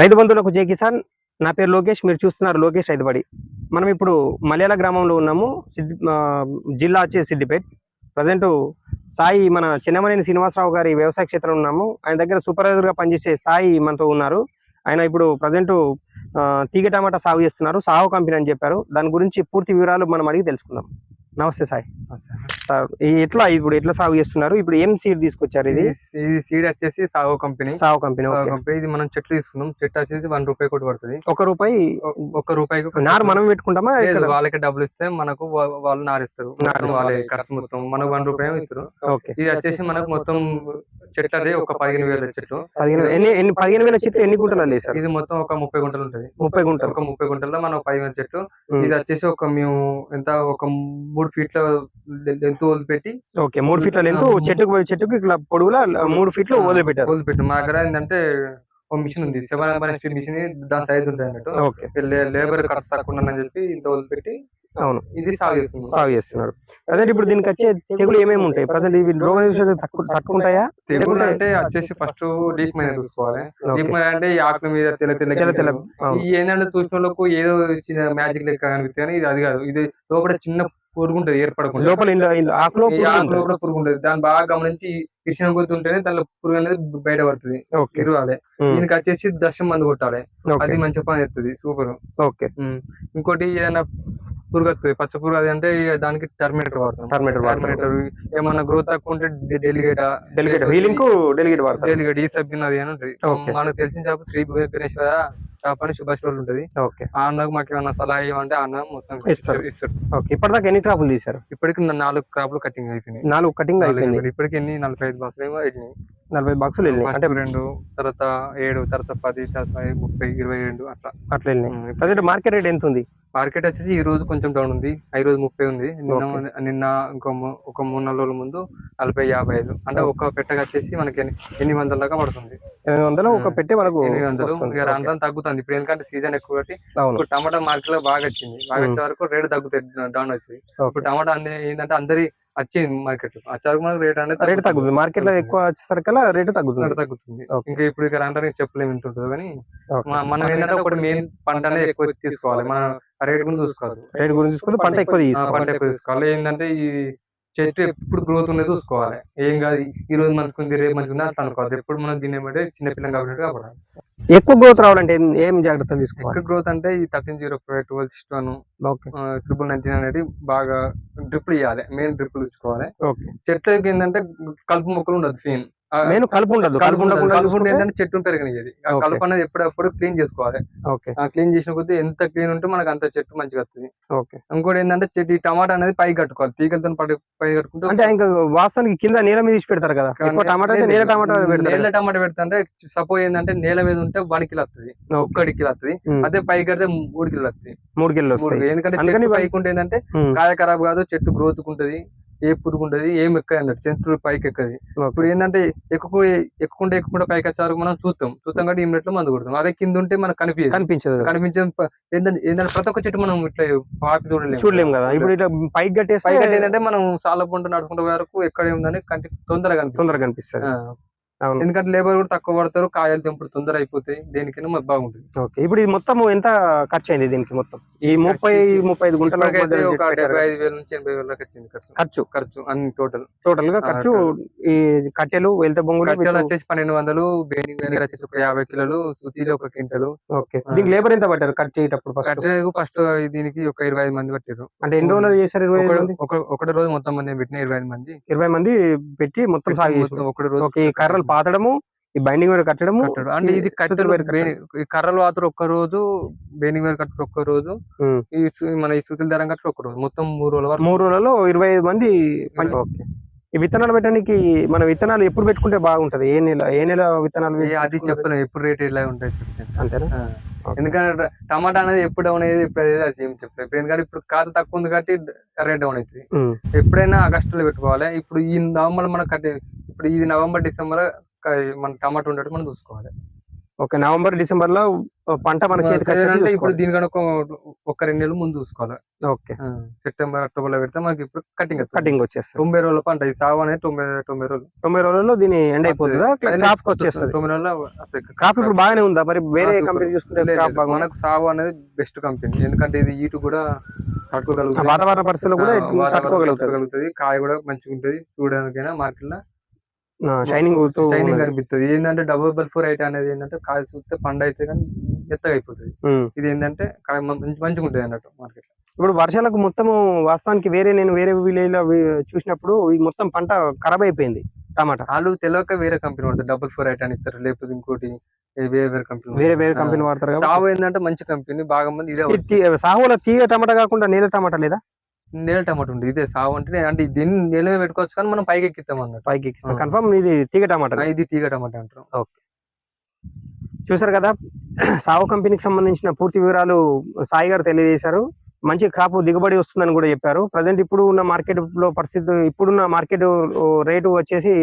రైతు బంధువులకు జై కిసాన్. నా పేరు లోకేష్ మీరు చూస్తున్నారు లోకేష్ రైతుబడి. మనం ఇప్పుడు మలయాళ గ్రామంలో ఉన్నాము సిద్ది ఆ, జిల్లా వచ్చే సిద్దిపేట్. ప్రజెంట్ సాయి మన చిన్నమనేని శ్రీనివాసరావు గారి వ్యవసాయ క్షేత్రంలో ఉన్నాము. ఆయన దగ్గర సూపర్వైజర్గా పనిచేసే సాయి మనతో ఉన్నారు. ఆయన ఇప్పుడు ప్రజెంట్ తీగ టమాటా సాగు చేస్తున్నారు. సాగు కంపెనీ అని చెప్పారు. దాని గురించి పూర్తి వివరాలు మనం అడిగి తెలుసుకుందాం. నమస్తే సాయి. సార్ ఎట్లా ఇప్పుడు ఎట్లా సాగు చేస్తున్నారు? ఇప్పుడు ఏం సీడ్ తీసుకొచ్చారు ఇది? ఇది సీడ్ వచ్చేసి సాగో కంపెనీ. సాగు కంపెనీ కంపెనీ ఇది మనం చెట్లు తీసుకున్నాం. చెట్టు వచ్చేసి వన్ రూపాయి కొట్టి పడుతుంది. ఒక రూపాయి ఒక నారు చెట్టు. మనం పెట్టుకుంటామా? వాళ్ళకి డబ్బులు ఇస్తే మనకు వాళ్ళు నారిస్తారు నారు ఇస్తారు. వాళ్ళే ఖర్చు మొత్తం. మనకు వన్ రూపాయి ఇస్తారు. ఇది వచ్చేసి మనకు మొత్తం చెట్లది ఒక పదిహేను వేల చెట్లు పదిహేను ఎన్ని పదిహేను వేల చెట్లు ఎన్ని గుంటలు వేసారు ఇది మొత్తం ఒక ముప్పై గుంటలు ఉంటది. ముప్పై గుంటలు. ఒక ముప్పై గుంటల్లో మనం పదిహేను చెట్లు ఉమ్. ఇది వచ్చేసి ఒక మేము ఎంత ఒక మూడు ఫీట్ల లెంత్ వదిలిపెట్టి ఓకే మూడు ఫీట్ల లెంత్ చెట్టుకు చెట్టుకు ఇట్లా పొడవులా మూడు ఫీట్లు వదిలిపెట్టారు. వదిలిపెట్టాం మా దగ్గర ఏంటంటే ఒక మిషన్ ఉంది. సెవెన్ ఎంఆర్ స్పీడ్ మిషన్ దాని సైజ్ ఉంటుంది అన్నట్టు. లేబర్ ఖర్చు తక్కువ ఉందని చెప్పి ఇంత వదిలిపెట్టి అవును. ఇది సాగు చేస్తుంది సాగు చేస్తున్నారు. అదే ఇప్పుడు దీనికి వచ్చే తెగులు ఏమేమి ఉంటాయి? ప్రజెంట్ ఇవి రోగ నిరోధక తక్కువ తట్టుకుంటాయా తెగులు అంటే వచ్చేసి ఫస్ట్ డీప్ మైన్ చూసుకోవాలి. డీప్ మైన్ అంటే ఈ ఆకుల మీద తెల్ల తెల్ల తెల్ల ఏంటంటే చూసిన వాళ్ళకు ఏదో చిన్న మ్యాజిక్ లెక్క కనిపిస్తుంది కానీ ఇది అది కాదు. ఇది లోపల చిన్న పురుగు ఉంటుంది ఏర్పడకుండా లోపల ఇందులో- ఇందులో ఆకులో ఈ పురుగు ఆకులో ఉంటుంది. కూడా పురుగు ఉంటుంది దాన్ని బాగా గమనించి ఇచ్చిన కొద్ది ఉంటేనే దానిలో పురుగు అనేది బయట పడుతుంది ఇరవాలి. దీనికి వచ్చేసి దశం మందు కొట్టాలి. అది మంచి పని చేస్తుంది. సూపర్. ఓకే. ఇంకోటి ఏదైనా పురుగు వస్తుంది. పచ్చ పురుగు అది అంటే దానికి టర్మినేటర్ వాడతాం. టర్మినేటర్ టర్మినేటర్ ఏమన్నా గ్రోత్ తక్కువ ఉంటే డెలిగేట్ డెలిగేట్ హీలింగ్కు డెలిగేట్ వాడతారు. డెలిగేట్ ఈ సభ్యుని అది అని ఉంటుంది. మనకు తెలిసిన చేప శ్రీ గణేశ్వర చేప అని సుభాష్ రోడ్ ఉంటుంది. అన్నకు మాకు ఏమన్నా సలహా ఇవ్వమంటే ఆ అన్న మొత్తం ఇస్తారు. ఇప్పటిదాకా ఎన్ని క్రాపులు తీశారు? ఇప్పటికి నాలుగు క్రాప్లు కటింగ్ అయిపోయినాయి. నాలుగు కటింగ్ అయిపోయింది. ఇప్పటికి ఎన్ని? నలభై ఐదు బాక్సులు ఏమో అయిపోయినాయి నలభై బాక్సులు వెళ్ళినాయి. అంటే రెండు తర్వాత ఏడు తర్వాత పది తర్వాత ముప్పై ఇరవై రెండు అట్లా. అట్లా వెళ్ళినాయి. ప్రజెంట్ మార్కెట్ రేట్ ఎంత ఉంది? మార్కెట్ వచ్చేసి ఈ రోజు కొంచెం డౌన్ ఉంది. ఈ రోజు ముప్పై ఉంది. నిన్న ఇంకో ఒక మూడు నాలుగు రోజుల ముందు నలభై యాభై ఐదు. అంటే ఒక పెట్టగా వచ్చేసి మనకి ఎన్ని- ఎనిమిది వందల దాకా పడుతుంది. ఎనిమిది వందలు ఒక. పెట్టే మనకు ఎనిమిది వందలు. రాను తగ్గుతుంది. ఇప్పుడు ఎందుకంటే సీజన్ ఎక్కువ కాబట్టి టమాటా మార్కెట్లో బాగా వచ్చింది. బాగా. వచ్చే వరకు రేట్ తగ్గుతుంది డౌన్ అవుతుంది ఓకే. ఇప్పుడు టమాటా ఏంటంటే అందరి వచ్చింది మార్కెట్ వచ్చే వరకు మనకు రేట్ అనేది రేట్ తగ్గుతుంది. మార్కెట్లో ఎక్కువ వచ్చేసరికల్లా రేటు తగ్గుతుంది. రేట్ తగ్గుతుంది. ఇంకా ఇప్పుడు ఇక రాను రాను చెప్పలేము ఎంత ఉంటుందో కానీ మనం ఏంటంటే ఒకటి మెయిన్ పంట అనేది ఎక్కువ తీసుకోవాలి. మనం రేట్ కూడా చూసుకోవాలి. రేట్ గురించి చూసుకుంటే పంట ఎక్కువ తీసుకోవాలి పంట ఎక్కువ తీసుకోవాలి. ఏంటంటే ఈ చెట్టు ఎప్పుడు గ్రోత్ ఉన్నది చూసుకోవాలి ఏం కాదు ఈ రోజు మంచిగా ఉంది రేపు మంచిగా ఉంది అట్లా అనుకోవాలి ఎప్పుడు మనం దీన్ని బట్టి చిన్న పిల్లలు కాబట్టి కాబట్టి ఎక్కువ గ్రోత్ రావాలంటే ఏం- ఏం జాగ్రత్తలు తీసుకోవాలి? ఎక్కువ గ్రోత్ అంటే ఈ thirteen zero five twelve okay. Triple nineteen అనేది బాగా డ్రిప్పులు ఇవ్వాలి మెయిన్ డ్రిప్పులు ఇచ్చుకోవాలి. ఓకే. చెట్లకి ఏంటంటే కలుపు మొక్కలు ఉండదు ఫీన్ నేను కలుపు ఉండదు కలుపు. ఉండకుండా చెట్టు పెరిగినది. కలుపు అనేది ఎప్పుడప్పుడు క్లీన్ చేసుకోవాలి ఓకే ఆ క్లీన్ చేసిన కొద్దీ ఎంత క్లీన్ ఉంటే మనకు అంత చెట్టు మంచిగా వస్తుంది ఓకే ఇంకోటి ఏంటంటే చెట్టు ఈ టమాటా అనేది పై కట్టుకోవాలి తీగలతో పై కట్టుకుంటే అంటే ఇంకా వాస్తవానికి కింద నేల మీద తీసి పెడతారు కదా టమాటా నేల టమాటా పెడతారు నేల. టమాటా పెడుతుంటే సపోజ్ ఏంటంటే నేల మీద ఉంటే వన్ కిలో వస్తుంది ఓకే. ఒక్కడి కిలో వస్తుంది. అదే పై కడితే మూడు కిలో వస్తుంది మూడు కిలో. ఎందుకంటే పైకి ఉంటే ఏంటంటే. కాయ ఖరాబ్ కాదు చెట్టు గ్రోత్ ఉంటది ఏ పురుగు ఉంటది ఏం ఎక్కదు అన్నట్టు చెట్టు పైకి ఎక్కది. ఇప్పుడు ఏంటంటే ఎక్కువ ఎక్కుంటే ఎక్కుంటే పైకి వచ్చారు మనం చూస్తాం. చూస్తాం కాబట్టి ఇమ్మీడియట్ మందు కొడతాం. అదే కింద ఉంటే మనకు కనిపించదు. కనిపించదు కనిపించే ఏంటంటే ప్రతి ఒక్క చెట్టు మనం ఇట్లా పాపి చూడలేము. చూడలేం కదా. ఇప్పుడు ఇట్లా పైకి కట్టేస్తే పైకి ఏంటంటే మనం సాల పంట నడుచుకుంటే వరకు ఎక్కడ ఉందని కంటి తొందరగా తొందరగా కనిపిస్తుంది. ఎందుకంటే లేబర్ కూడా తక్కువ పడతారు కాయలు తెంపుడు తొందర అయిపోతాయి దేనికైనా బాగుంటుంది. ఓకే ఇప్పుడు ఇది మొత్తం ఎంత ఖర్చు అయింది దీనికి మొత్తం? ఈ ముప్పై ముప్పై ఐదు గుంటల ఒక డెబ్బై. ఐదు వేల నుంచి ఎనభై వేల వచ్చింది ఖర్చు. ఖర్చు? ఖర్చు అన్ని టోటల్. టోటల్గా ఖర్చు. ఈ కట్టెలు వెళ్తే బొంగులు కట్టెలు వచ్చేసి పన్నెండు వందలు బేనింగ్ వేరే వచ్చేసి ఒక యాభై కిలోలు సుతీలు ఒక క్వింటలు. ఓకే దీనికి లేబర్ ఎంత పట్టారు కట్ చేసేటప్పుడు ఫస్ట్ ఫస్ట్ దీనికి ఒక ఇరవై ఐదు మంది పట్టారు అంటే ఎన్ని రోజులు చేశారు ఇరవై ఒకటి రోజు మొత్తం మంది పెట్టిన ఇరవై ఐదు మంది. ఇరవై మంది పెట్టి మొత్తం సాగు చేసారు ఒకటి రోజు కర్రలు పాతడము ఈ బైండింగ్ వేరు కట్టడము కట్టడు. అంటే ఇది కట్టడం. కర్రలు వాతరు ఒక్క రోజు బేనింగ్ వేరు కట్టరు ఒక్క రోజు. ఈ మన ఈ సుతుల ధరం కట్టరు ఒక్క రోజు. మొత్తం మూడు రోజుల వరకు. మూడు రోజులలో ఇరవై ఐదు మంది ఓకే. ఈ విత్తనాలు పెట్టడానికి మన విత్తనాలు ఎప్పుడు పెట్టుకుంటే బాగుంటది? ఏ నెల ఏ నెల విత్తనాలు అది చెప్పలేము ఎప్పుడు రేట్ ఎలా ఉంటాయి చెప్తాను అంతేనా. ఎందుకంటే టమాటా అనేది ఎప్పుడు డౌన్ అయ్యేది ఇప్పుడు అది ఏం చెప్తారు ఇప్పుడు ఎందుకంటే ఇప్పుడు ఖాతా తక్కువ ఉంది కాబట్టి రేట్ డౌన్ అవుతుంది. ఎప్పుడైనా ఆగస్టులో పెట్టుకోవాలి. ఇప్పుడు ఈ నవంబర్ మనం కట్టే ఇప్పుడు ఈ నవంబర్ డిసెంబర్ మన టమాటా ఉండేట్టు మనం చూసుకోవాలి. ఓకే నవంబర్ డిసెంబర్లో పంట మన చేతికి అంటే ఇప్పుడు. దీనికన్నా ఒక ఒక రెండు నెలలు ముందు చూసుకోవాలి. ఓకే. సెప్టెంబర్ అక్టోబర్లో పెడితే మనకి ఇప్పుడు కటింగ్ కటింగ్ వచ్చేస్తుంది. తొంభై రోజుల పంట ఇది సాగు అనేది తొంభై తొంభై రోజులు. తొంభై రోజుల్లో దీని ఎండ్ అయిపోతుందా. క్రాప్ వచ్చేస్తుంది. తొమ్మిది రోజుల్లో. క్రాప్ ఇప్పుడు బాగానే ఉందా? మరి వేరే. కంపెనీ చూసుకుంటే మనకు సాగు అనేది బెస్ట్ కంపెనీ. ఎందుకంటే ఇది ఈటు కూడా తట్టుకోగలుగుతుంది. వాతావరణ పరిస్థితులు కూడా తట్టుకోగలుగుతుంది. కాయ కూడా మంచిగా ఉంటది చూడడానికైనా మార్కెట్లో షైనింగ్ షైనింగ్ కనిపిస్తుంది. ఏంటంటే డబుల్ బల్ ఫోర్ ఎయిట్ అనేది ఏంటంటే కాయ చూస్తే పండు అయితే కానీ ఎత్తగా అయిపోతుంది. ఇది ఏంటంటే మంచిగా ఉంటుంది అన్నట్టు మార్కెట్ ఇప్పుడు వర్షాలకు మొత్తము వాస్తవానికి వేరే నేను వేరే విలేజ్లో చూసినప్పుడు ఈ మొత్తం పంట ఖరాబ్ అయిపోయింది టమాటా. వాళ్ళు తెలియక వేరే కంపెనీ పడుతుంది డబుల్ ఫోర్ ఎయిట్ అని ఇస్తారు. లేకపోతే ఇంకోటి వేరే వేరే కంపెనీ వేరే వేరే కంపెనీ వాడతారు సాగు ఏంటంటే మంచి కంపెనీ బాగా మంది ఇదే సాగులో తీగ టమాటా కాకుండా నేల టమాటా లేదా? నేల టమాటో ఉంది ఇదే సాగు అంటే అంటే దీన్ని నేల పెట్టుకోవచ్చు కానీ మనం పైకి ఎక్కిస్తాం అన్నట్టు. పైకి ఆ. కన్ఫర్మ్ ఇది తీగ టమాటా ఇది తీగ టమాటా అంటారు చూసారు కదా సాగు కంపెనీకి సంబంధించిన పూర్తి వివరాలు సాయి గారు తెలియజేశారు. మంచి క్రాప్ దిగుబడి వస్తుందని కూడా చెప్పారు. ప్రజెంట్ ఇప్పుడు ఉన్న మార్కెట్లో పరిస్థితి ఇప్పుడున్న మార్కెట్ రేటు వచ్చేసి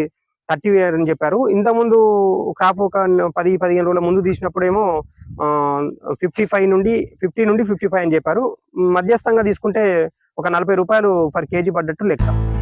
థర్టీ అని చెప్పారు. ఇంతకుముందు ముందు క్రాప్ ఒక పది పదిహేను రోజుల ముందు తీసినప్పుడేమో ఫిఫ్టీ ఫైవ్ నుండి ఫిఫ్టీ నుండి ఫిఫ్టీ ఫైవ్ అని చెప్పారు. మధ్యస్థంగా తీసుకుంటే ఒక నలభై రూపాయలు పర్ కేజీ పడ్డట్టు లెక్క.